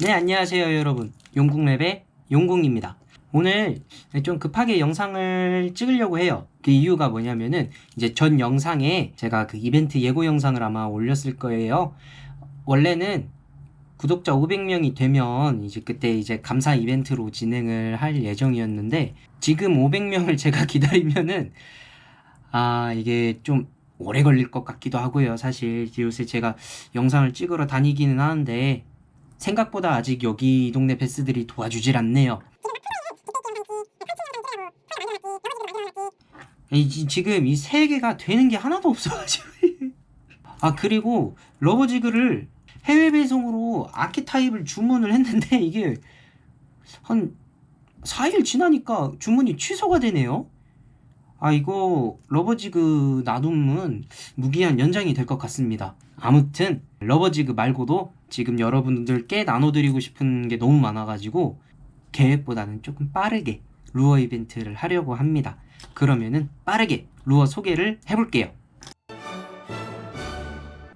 네, 안녕하세요, 여러분. 용궁랩의 용궁입니다. 오늘 좀 급하게 영상을 찍으려고 해요. 그 이유가 뭐냐면은 이제 전 영상에 제가 그 이벤트 예고 영상을 아마 올렸을 거예요. 원래는 구독자 500명이 되면 이제 그때 이제 감사 이벤트로 진행을 할 예정이었는데 지금 500명을 제가 기다리면은 아, 이게 좀 오래 걸릴 것 같기도 하고요. 사실 요새 제가 영상을 찍으러 다니기는 하는데 생각보다 아직 여기 이 동네 베스들이 도와주질 않네요. 지금 이 세 개가 되는 게 하나도 없어가지고. 아, 그리고 러버지그를 해외 배송으로 아키타입을 주문을 했는데 이게 한 4일 지나니까 주문이 취소가 되네요. 아, 이거 러버지그 놔둠은 무기한 연장이 될 것 같습니다. 아무튼 러버지그 말고도 지금 여러분들께 나눠드리고 싶은 게 너무 많아가지고 계획보다는 조금 빠르게 루어 이벤트를 하려고 합니다. 그러면은 빠르게 루어 소개를 해볼게요.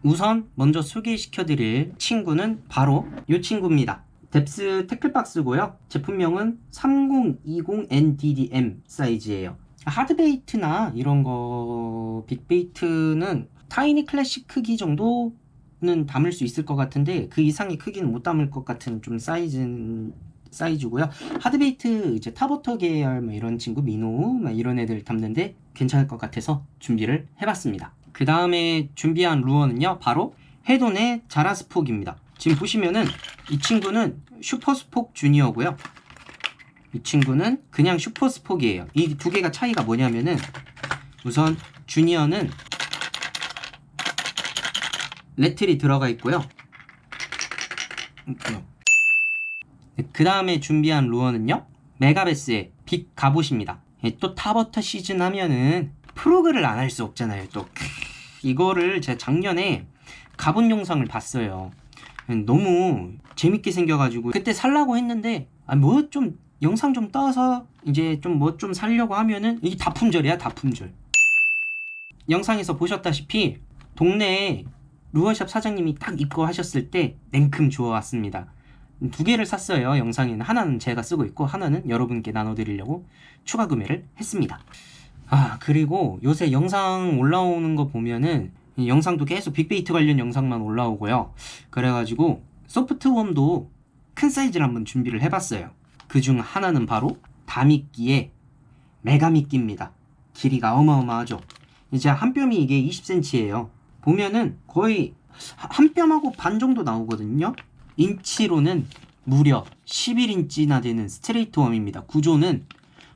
우선 먼저 소개시켜 드릴 친구는 바로 이 친구입니다. 뎁스 태클박스고요. 제품명은 3020NDDM 사이즈예요. 하드베이트나 이런 거 빅베이트는 타이니 클래식 크기 정도 는 담을 수 있을 것 같은데 그 이상의 크기는 못 담을 것 같은 좀 사이즈 사이즈고요. 하드베이트 이제 타버터 계열 뭐 이런 친구 미노 막 이런 애들 담는데 괜찮을 것 같아서 준비를 해봤습니다. 그 다음에 준비한 루어는요 바로 헤돈의 자라스폭입니다. 지금 보시면은 이 친구는 슈퍼스폭 주니어고요. 이 친구는 그냥 슈퍼스폭이에요. 이 두 개가 차이가 뭐냐면은 우선 주니어는 레틀이 들어가 있고요. 그 다음에 준비한 루어는요. 메가베스의 빅 갑옷입니다. 예, 또 타버터 시즌 하면은 프로그를 안 할 수 없잖아요. 또 크, 이거를 제가 작년에 갑옷 영상을 봤어요. 음, 너무 재밌게 생겨가지고 그때 살라고 했는데 아, 뭐 좀 영상 좀 떠서 이제 좀 뭐좀 살려고 하면은 이게 다 품절이야 다 품절. 영상에서 보셨다시피 동네에 루어샵 사장님이 딱 입고하셨을 때 냉큼 주워왔습니다. 두 개를 샀어요. 영상에는 하나는 제가 쓰고 있고 하나는 여러분께 나눠드리려고 추가 구매를 했습니다. 아 그리고 요새 영상 올라오는 거 보면은 이 영상도 계속 빅베이트 관련 영상만 올라오고요. 그래가지고 소프트웜도 큰 사이즈를 한번 준비를 해봤어요. 그 중 하나는 바로 다미끼의 메가미끼입니다. 길이가 어마어마하죠. 이제 한 뼘이 이게 20cm예요. 보면은 거의 한 뼘하고 반 정도 나오거든요. 인치로는 무려 11인치나 되는 스트레이트 웜입니다. 구조는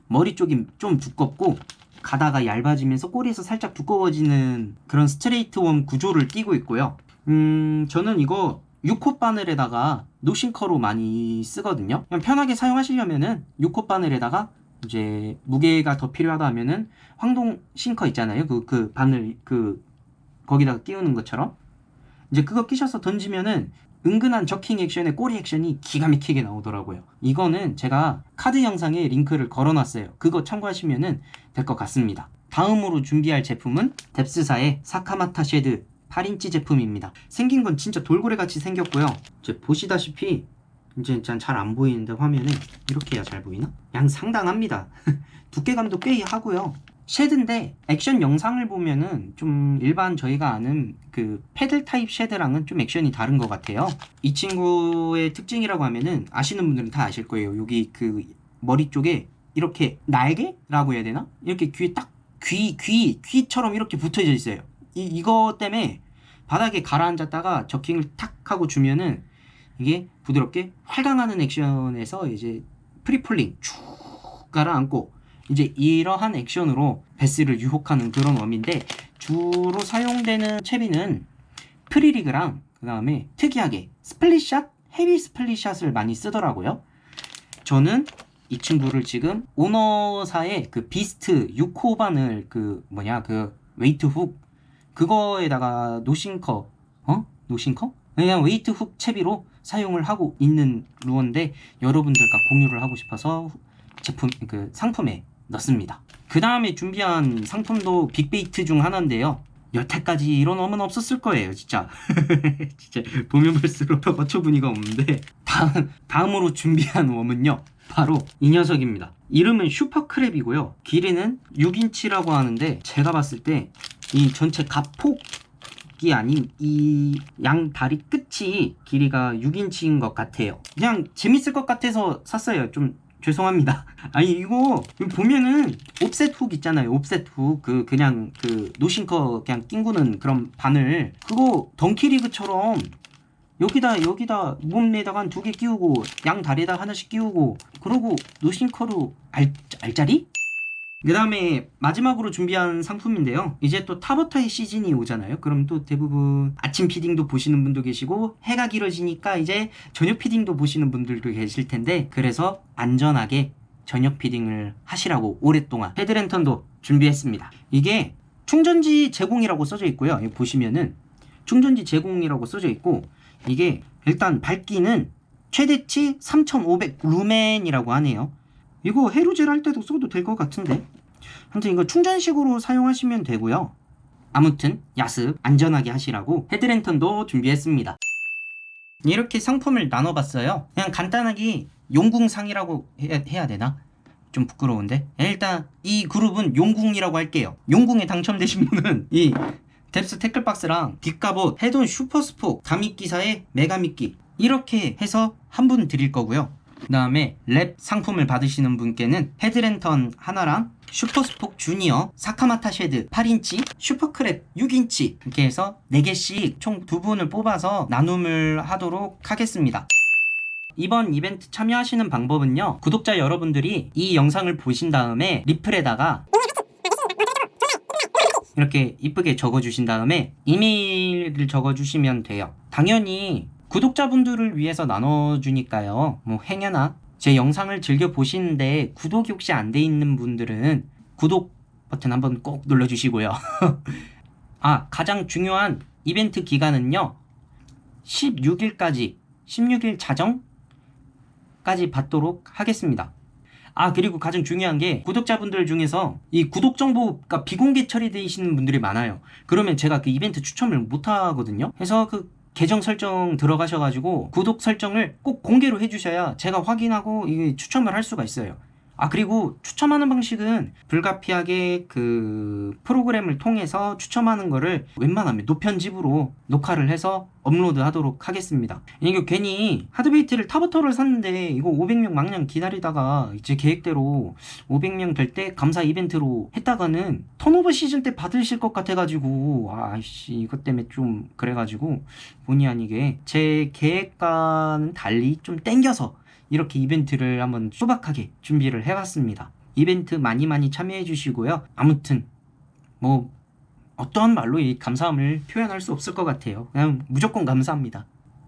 머리 쪽이 좀 두껍고 가다가 얇아지면서 꼬리에서 살짝 두꺼워지는 그런 스트레이트 웜 구조를 띠고 있고요. 음, 저는 이거 6호 바늘에다가 노싱커로 많이 쓰거든요. 그냥 편하게 사용하시려면은 6호 바늘에다가 이제 무게가 더 필요하다 하면은 황동 싱커 있잖아요. 그, 그 바늘, 그, 거기다가 끼우는 것처럼. 이제 그거 끼셔서 던지면은 은근한 저킹 액션의 꼬리 액션이 기가 막히게 나오더라고요. 이거는 제가 카드 영상에 링크를 걸어놨어요. 그거 참고하시면은 될것 같습니다. 다음으로 준비할 제품은 뎁스사의 사카마타 쉐드 8인치 제품입니다. 생긴 건 진짜 돌고래 같이 생겼고요. 이제 보시다시피 이제 잘 안 보이는데 화면에 이렇게 해야 잘 보이나? 양 상당합니다. 두께감도 꽤 하고요. 쉐드인데 액션 영상을 보면은 좀 일반 저희가 아는 그 패들 타입 쉐드랑은 좀 액션이 다른 것 같아요. 이 친구의 특징이라고 하면은 아시는 분들은 다 아실 거예요. 여기 그 머리 쪽에 이렇게 날개라고 해야 되나? 이렇게 귀에 딱 귀, 귀, 귀처럼 이렇게 붙어져 있어요. 이, 이거 때문에 바닥에 가라앉았다가 저킹을 탁 하고 주면은 이게 부드럽게 활강하는 액션에서 이제 프리폴링 쭉 가라앉고 이제 이러한 액션으로 베스를 유혹하는 그런 웜인데 주로 사용되는 채비는 프리리그랑 그 다음에 특이하게 스플릿샷, 헤비 스플릿샷을 많이 쓰더라고요. 저는 이 친구를 지금 오너사의 그 비스트 6호 바늘 그 뭐냐 그 웨이트 훅 그거에다가 노싱커 어? 노싱커? 그냥 웨이트 훅 채비로 사용을 하고 있는 루어인데 여러분들과 공유를 하고 싶어서 제품 그 상품에 넣습니다. 그 다음에 준비한 상품도 빅베이트 중 하나인데요. 여태까지 이런 웜은 없었을 거예요, 진짜. 진짜 보면 볼수록 어처구니가 없는데 다음, 다음으로 준비한 웜은요. 바로 이 녀석입니다. 이름은 슈퍼크랩이고요. 길이는 6인치라고 하는데 제가 봤을 때 이 전체 가폭이 아닌 이 양 다리 끝이 길이가 6인치인 것 같아요. 그냥 재밌을 것 같아서 샀어요. 좀 죄송합니다. 아니 이거 보면은 옵셋 훅 있잖아요. 옵셋 훅그 그냥 그 노싱커 그냥 낑구는 그런 바늘 그거 덩키리그처럼 여기다 여기다 몸에다가 한 두 개 끼우고 양 다리에다 하나씩 끼우고 그러고 노싱커로 알 알짜리? 그 다음에 마지막으로 준비한 상품인데요. 이제 또 타버터의 시즌이 오잖아요. 그럼 또 대부분 아침 피딩도 보시는 분도 계시고 해가 길어지니까 이제 저녁 피딩도 보시는 분들도 계실 텐데 그래서 안전하게 저녁 피딩을 하시라고 오랫동안 헤드랜턴도 준비했습니다. 이게 충전지 제공이라고 써져 있고요. 보시면은 충전지 제공이라고 써져 있고 이게 일단 밝기는 최대치 3500 루멘이라고 하네요. 이거 해루질 할 때도 써도 될 것 같은데. 아무튼 이거 충전식으로 사용하시면 되고요. 아무튼 야습 안전하게 하시라고 헤드랜턴도 준비했습니다. 이렇게 상품을 나눠봤어요. 그냥 간단하게 용궁상이라고 해야, 해야 되나? 좀 부끄러운데 일단 이 그룹은 용궁이라고 할게요. 용궁에 당첨되신 분은 이 뎁스 태클박스랑 뒷갑옷 헤돈 슈퍼스포 가미끼사의 메가미끼 이렇게 해서 한 분 드릴 거고요. 그 다음에 랩 상품을 받으시는 분께는 헤드랜턴 하나랑 슈퍼스폭 주니어 사카마타 쉐드 8인치 슈퍼크랩 6인치 이렇게 해서 4개씩 총 두 분을 뽑아서 나눔을 하도록 하겠습니다. 이번 이벤트 참여하시는 방법은요. 구독자 여러분들이 이 영상을 보신 다음에 리플에다가 이렇게 이쁘게 적어주신 다음에 이메일을 적어주시면 돼요. 당연히 구독자분들을 위해서 나눠주니까요. 뭐 행여나 제 영상을 즐겨 보시는데 구독이 혹시 안 돼 있는 분들은 구독 버튼 한번 꼭 눌러주시고요. 아 가장 중요한 이벤트 기간은요. 16일까지 16일 자정까지 받도록 하겠습니다. 아 그리고 가장 중요한 게 구독자분들 중에서 이 구독 정보가 비공개 처리되시는 분들이 많아요. 그러면 제가 그 이벤트 추첨을 못 하거든요. 그래서 그 계정 설정 들어가셔가지고 구독 설정을 꼭 공개로 해주셔야 제가 확인하고 이게 추첨을 할 수가 있어요. 아 그리고 추첨하는 방식은 불가피하게 그 프로그램을 통해서 추첨하는 거를 웬만하면 노편집으로 녹화를 해서 업로드 하도록 하겠습니다. 이게 괜히 하드베이트를 타버터를 샀는데 이거 500명 망냥 기다리다가 이제 계획대로 500명 될 때 감사 이벤트로 했다가는 턴오버 시즌 때 받으실 것 같아가지고 아씨 이것 때문에 좀 그래가지고 본의 아니게 제 계획과는 달리 좀 땡겨서 이렇게 이벤트를 한번 소박하게 준비를 해봤습니다. 이벤트 많이 많이 참여해 주시고요. 아무튼 뭐 어떠한 말로 이 감사함을 표현할 수 없을 것 같아요. 그냥 무조건 감사합니다.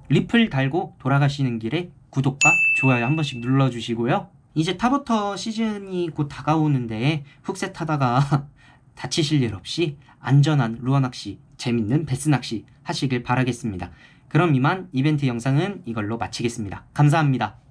리플 달고 돌아가시는 길에 구독과 좋아요 한 번씩 눌러주시고요. 이제 타버터 시즌이 곧 다가오는데 훅셋 하다가 다치실 일 없이 안전한 루어 낚시, 재밌는 베스 낚시 하시길 바라겠습니다. 그럼 이만 이벤트 영상은 이걸로 마치겠습니다. 감사합니다.